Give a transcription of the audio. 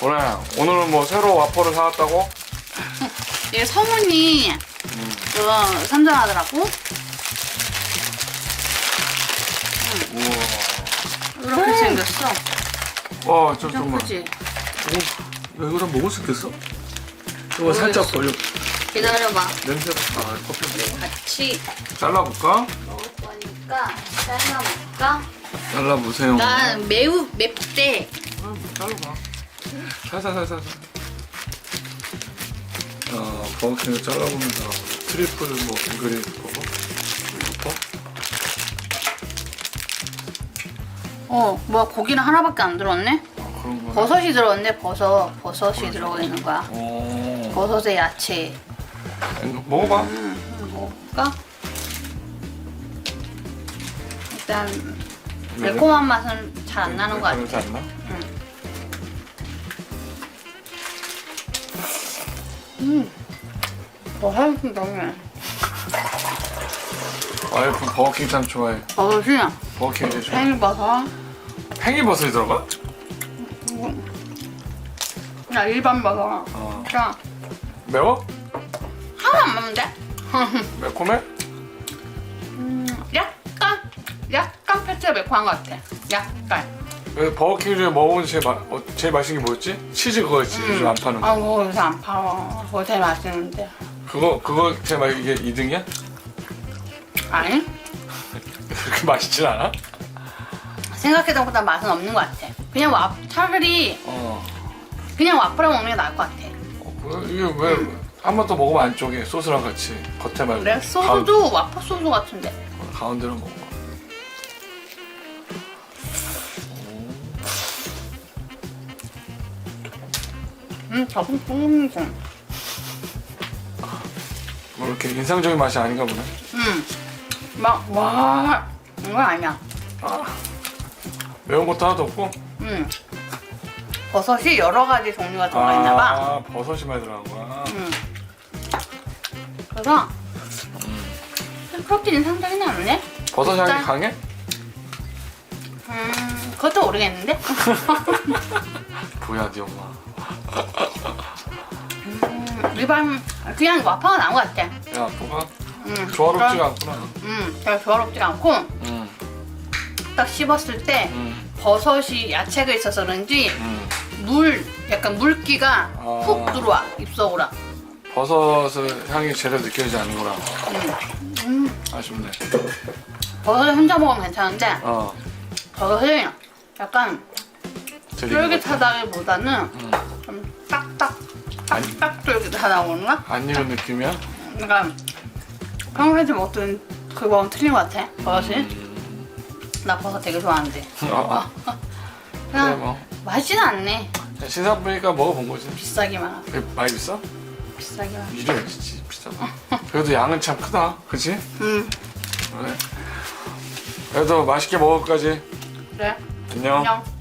보라야 오늘은 뭐 새로 와퍼를 사왔다고? 얘 성훈이 그거 선전하더라고. 우와 이렇게 생겼어. 와 엄청 잠깐만 크지? 야, 이거 다 먹을 수 있겠어? 이거 살짝 걸려 기다려봐. 냄새가 아 커피 같이 잘라볼까? 먹을 거니까 잘라볼까? 잘라보세요 난 매우 맵대. 아, 뭐 잘라봐 살살살살 아 버거킹을 잘라보면서 트리플 뭐 빙그레 버거 버거? 어, 뭐야 고기는 하나밖에 안 들었네? 아 그런 거 버섯이 들어갔네. 버섯, 버섯이 들어가 있는 거야. 오 버섯에 야채. 먹어봐 음, 먹을까? 일단 매콤한 맛은 잘 안 나는 것 같아. 냄새 안 나? 음, 버섯이 너무 와이프 버거킹 참 좋아해 버섯이 버거킹 제일 좋아해 팽이버섯, 팽이버섯이 들어가? 그냥 일반 버섯. 어 자, 매워? 하나 안 먹는데? 매콤해? 음, 약간, 약간 패치가 매콤한 것 같아. 약간. 왜 버거킹 중에 먹어본 제일, 마, 어, 제일 맛있는 게 뭐였지? 치즈 그거였지 요즘 안 파는 거 아, 그거 요새 안 팔아. 그거 제일 맛있는데. 그거 그거 제일 맛 이게 2등이야? 아니? 그렇게 맛있진 않아? 생각했던 것보다 맛은 없는 것 같아. 그냥 와, 차라리 어, 그냥 와플에 먹는 게 나을 것 같아. 어 그, 이게 왜 한 번 더 먹으면 안쪽에 소스랑 같이 겉에 말고 그래? 소스도 와플 소스 같은데. 가운, 가운데로 먹어 음, 저분 음, 음, 뭐 이렇게 인상적인 맛이 아닌가 보네 음. 막, 와, 이건 아니야. 매운 것도 하나도 없고 음. 버섯이 여러 가지 종류가 들어가 있나 봐. 아 버섯이 많이 들어간 거야 음. 그래서 그렇게 인상적이진 않네. 버섯 향이 강해? 음, 그것도 모르겠는데. 뭐야 네 엄마 음, 일반 그냥 와파가 나은 것 같아. 야 뭐가 음, 조화롭지가 않구나 음, 잘 조화롭지가 않고 응, 딱 씹었을 때 응, 버섯이 야채가 있어서 그런지 응. 물 약간 물기가 아. 훅 들어와 입속으로. 버섯의 향이 제대로 느껴지지 않는구나 음, 음, 아쉽네 버섯 혼자 먹으면 괜찮은데 어 버섯이 약간. 쫄깃하다기보다는 응. 좀 딱딱 아니. 딱딱 쫄깃하다고 그러나? 안 익은 느낌이야? 그러니까 평소에 먹던 그거랑 틀린 것 같아 버섯이. 음. 나 버섯 되게 좋아하는데. 어, 어. 그래 그냥 뭐 맛있진 않네. 신상품이니까 먹어본 거지 비싸기만 하고 왜 많이 비싸? 비싸기만. 하고. 이래 진짜 비싸다 그래도 양은 참 크다 그치? 음 그래 그래도 맛있게 먹을 거지 그래. 안녕 안녕.